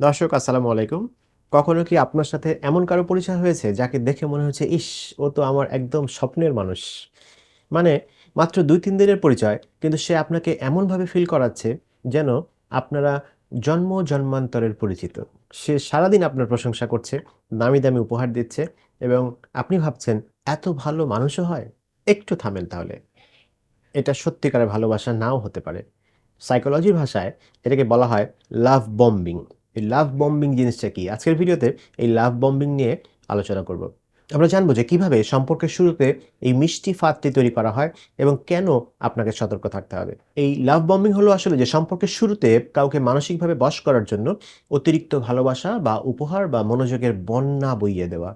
দর্শক, আসসালামু আলাইকুম। কখনো কি আপনার সাথে এমন কারও পরিচয় হয়েছে যাকে দেখে মনে হচ্ছে, ইস, ও তো আমার একদম স্বপ্নের মানুষ মানে মাত্র দুই তিন দিনের পরিচয়, কিন্তু সে আপনাকে এমনভাবে ফিল করাচ্ছে যেন আপনারা জন্ম জন্মান্তরের পরিচিত। সে সারাদিন আপনার প্রশংসা করছে, দামি দামি উপহার দিচ্ছে এবং আপনি ভাবছেন, এত ভালো মানুষও হয়? একটু থামেন তাহলে। এটা সত্যিকারের ভালোবাসা নাও হতে পারে। সাইকোলজির ভাষায় এটাকে বলা হয় লাভ বম্বিং এই লাভ বম্বিং জিনিসটা কি? আজকের ভিডিওতে এই লাভ বম্বিং নিয়ে আলোচনা করব। আমরা জানব যে কীভাবে সম্পর্কের শুরুতে এই মিষ্টি ফাঁদটি তৈরি করা হয় এবং কেন আপনাকে সতর্ক থাকতে হবে। এই লাভ বম্বিং হলো আসলে যে সম্পর্কের শুরুতে কাউকে মানসিকভাবে বশ করার জন্য অতিরিক্ত ভালোবাসা বা উপহার বা মনোযোগের বন্যা বইয়ে দেওয়া।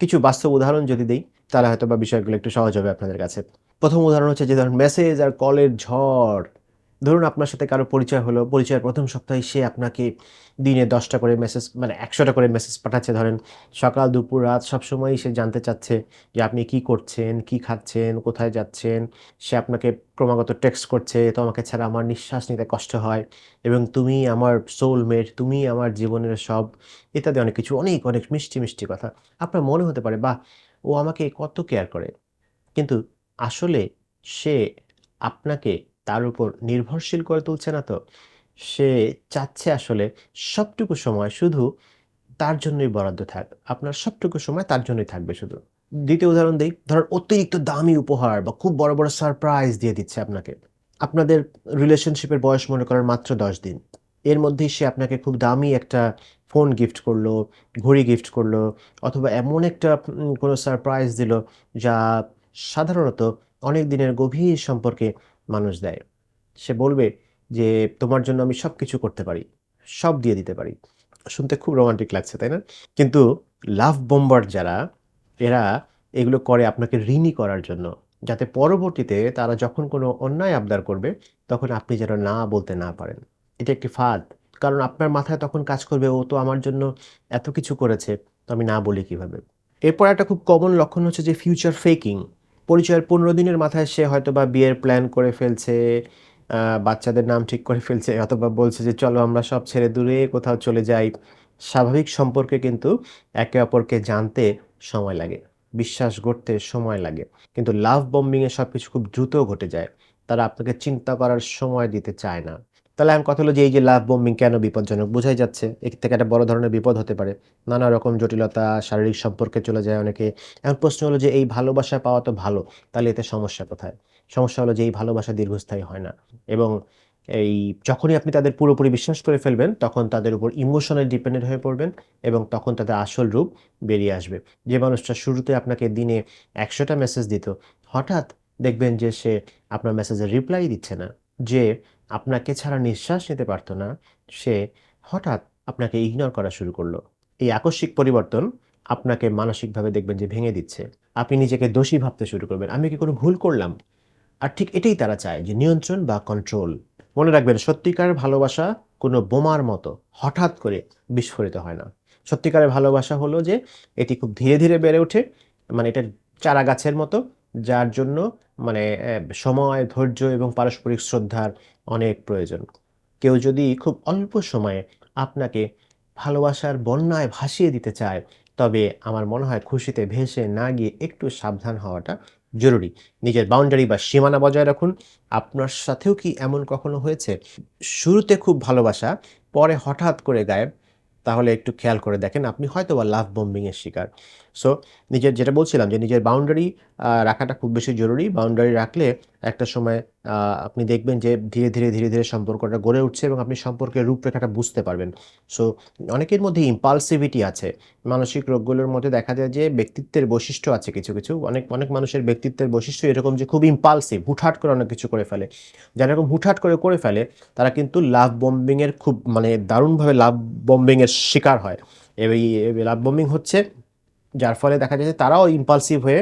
কিছু বাস্তব উদাহরণ যদি দিই, তাহলে হয়তো বা বিষয়গুলো একটু সহজ হবে আপনাদের কাছে। প্রথম উদাহরণ হচ্ছে যে ধরুন মেসেজ আর কলের ঝড়। ধরুন আপনার সাথে কারও পরিচয় হলো, পরিচয়ের প্রথম সপ্তাহে সে আপনাকে দিনে দশটা করে মেসেজ মানে একশোটা করে মেসেজ পাঠাচ্ছে। ধরেন সকাল, দুপুর, রাত সবসময়ই সে জানতে চাচ্ছে যে আপনি কি করছেন, কি খাচ্ছেন, কোথায় যাচ্ছেন। সে আপনাকে ক্রমাগত টেক্সট করছে তোমাকে ছাড়া আমার নিঃশ্বাস নিতে কষ্ট হয় এবং তুমি আমার সোলমেট তুমি আমার জীবনের সব ইত্যাদি অনেক কিছু, অনেক অনেক মিষ্টি মিষ্টি কথা। আপনার মনে হতে পারে, বাহ, ও আমাকে কত কেয়ার করে। কিন্তু আসলে সে আপনাকে তার উপর নির্ভরশীল করে তুলছে না তো? সে চাচ্ছে আসলে সবটুকু সময় শুধু তার জন্যই বরাদ্দ থাক, আপনার সবটুকু সময় তার জন্যই থাকবে শুধু। দ্বিতীয় উদাহরণ দিই, ধরুন অতিরিক্ত দামি উপহার বা খুব বড় বড় সারপ্রাইজ দিয়ে দিচ্ছে আপনাকে। আপনাদের রিলেশনশিপের বয়স মনে করেন মাত্র দশ দিন। এর মধ্যেই সে আপনাকে খুব দামি একটা ফোন গিফট করল, ঘড়ি গিফট করল, অথবা এমন একটা কোনো সারপ্রাইজ দিল যা সাধারণত অনেক দিনের গভীর সম্পর্কে মানুষ দেয়। সে বলবে যে, তোমার জন্য আমি সব কিছু করতে পারি, সব দিয়ে দিতে পারি। শুনতে খুব রোমান্টিক লাগছে, তাই না? কিন্তু লাভ বোম্বার যারা, এরা এগুলো করে আপনাকে ঋণী করার জন্য, যাতে পরবর্তীতে তারা যখন কোনো অন্যায় আবদার করবে, তখন আপনি যেন না বলতে না পারেন। এটা একটি ফাঁদ। কারণ আপনার মাথায় তখন কাজ করবে, ও তো আমার জন্য এত কিছু করেছে, তো আমি না বলি কীভাবে? এরপর একটা খুব কমন লক্ষণ হচ্ছে যে ফিউচার ফেকিং পরিচয়ের পনেরো দিনের মাথায় সে হয়তো বা বিয়ের প্ল্যান করে ফেলছে বাচ্চাদের নাম ঠিক করে ফেলছে, অথবা বলছে যে, চলো আমরা সব ছেড়ে দূরে কোথাও চলে যাই। স্বাভাবিক সম্পর্কে কিন্তু একে অপরকে জানতে সময় লাগে, বিশ্বাস গড়তে সময় লাগে। কিন্তু লাভ বম্বিংয়ে সব কিছু খুব দ্রুত ঘটে যায়। তারা আপনাকে চিন্তা করার সময় দিতে চায় না। তাহলে আমি কথা হলো যে এই যে লাভ বম্বিং কেন বিপজ্জনক? বোঝাই যাচ্ছে। এর থেকে একটা বড় ধরনের বিপদ হতে পারে। নানা রকম জটিলতা, শারীরিক সম্পর্কে চলে যায় অনেকে। এখন প্রশ্ন হলো যে এই ভালোবাসা পাওয়া তো ভালো, তাহলে এতে সমস্যা কোথায়? সমস্যা হলো যে এই ভালোবাসা দীর্ঘস্থায়ী হয় না। এবং এই যখনই আপনি তাদের পুরোপুরি বিশ্বাস করে ফেলবেন, তখন তাদের উপর ইমোশনাল ডিপেন্ডেন্ট হয়ে পড়বেন এবং তখন তাদের আসল রূপ বেরিয়ে আসবে। যে মানুষটা শুরুতে আপনাকে দিনে একশোটা মেসেজ দিত, হঠাৎ দেখবেন যে সে আপনার মেসেজের রিপ্লাই দিচ্ছে না। যে আপনাকে ছাড়া নিঃশ্বাস নিতে পারতো না, সে হঠাৎ আপনাকে ইগনোর করা শুরু করল। এই আকস্মিক পরিবর্তন আপনাকে মানসিকভাবে দেখবেন যে ভেঙে দিচ্ছে। আপনি নিজেকে দোষী ভাবতে শুরু করবেন, আমি কি কোনো ভুল করলাম? আর ঠিক এটাই তারা চায় যে নিয়ন্ত্রণ বা কন্ট্রোল মনে রাখবেন, সত্যিকার ভালোবাসা কোনো বোমার মতো হঠাৎ করে বিস্ফোরিত হয় না। সত্যিকারের ভালোবাসা হলো যে, এটি খুব ধীরে ধীরে বেড়ে ওঠে মানে এটা চারা গাছের মতো, যার জন্য মানে সময়, ধৈর্য এবং পারস্পরিক শ্রদ্ধার অনেক প্রয়োজন। কেউ যদি খুব অল্প সময়ে আপনাকে ভালোবাসার বন্যায় ভাসিয়ে দিতে চায়, তবে আমার মনে হয় খুশিতে ভেসে না গিয়ে একটু সাবধান হওয়াটা জরুরি। নিজের বাউন্ডারি বা সীমানা বজায় রাখুন। আপনার সাথেও কি এমন কখনো হয়েছে? শুরুতে খুব ভালোবাসা, পরে হঠাৎ করে গায়েব তাহলে একটু খেয়াল করে দেখেন আপনি হয়তো বা লাভ বম্বিংয়ের শিকার। সো নিজের যেটা বলছিলাম যে, নিজের বাউন্ডারি রাখাটা খুব বেশি জরুরি। বাউন্ডারি রাখলে একটা সময় আপনি দেখবেন যে ধীরে ধীরে ধীরে ধীরে সম্পর্কটা গড়ে উঠছে এবং আপনি সম্পর্কের রূপরেখাটা বুঝতে পারবেন। সো অনেকের মধ্যে ইম্পালসিভিটি আছে। মানসিক রোগগুলোর মধ্যে দেখা যায় যে ব্যক্তিত্বের বৈশিষ্ট্য আছে কিছু কিছু। অনেক অনেক মানুষের ব্যক্তিত্বের বৈশিষ্ট্য এরকম যে খুব ইম্পালসিভ হুটহাট করে অনেক কিছু করে ফেলে। যারা এরকম হুটহাট করে করে ফেলে, তারা কিন্তু লাভ বম্বিংয়ের খুব মানে দারুণভাবে লাভ বম্বিংয়ের শিকার হয়। এই লাভ বম্বিং হচ্ছে যার ফলে দেখা যাচ্ছে তারাও ইম্পালসিভ হয়ে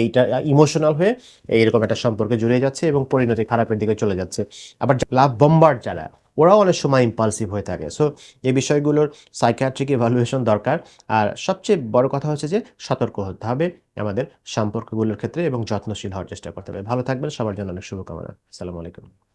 এইটা ইমোশনাল হয়ে এইরকম একটা সম্পর্কে জড়িয়ে যাচ্ছে এবং পরিণতি খারাপের দিকে চলে যাচ্ছে। আবার লাভ বম্বার্ড যারা ওরাও অনেক সময় ইম্পালসিভ হয়ে থাকে। সো এই বিষয়গুলোর সাইকিয়াট্রিক এভালুয়েশন দরকার। আর সবচেয়ে বড় কথা হচ্ছে যে সতর্ক হতে হবে আমাদের সম্পর্কগুলোর ক্ষেত্রে এবং যত্নশীল হওয়ার চেষ্টা করতে হবে। ভালো থাকবেন, সবার জন্য অনেক শুভকামনা। আসসালামু আলাইকুম।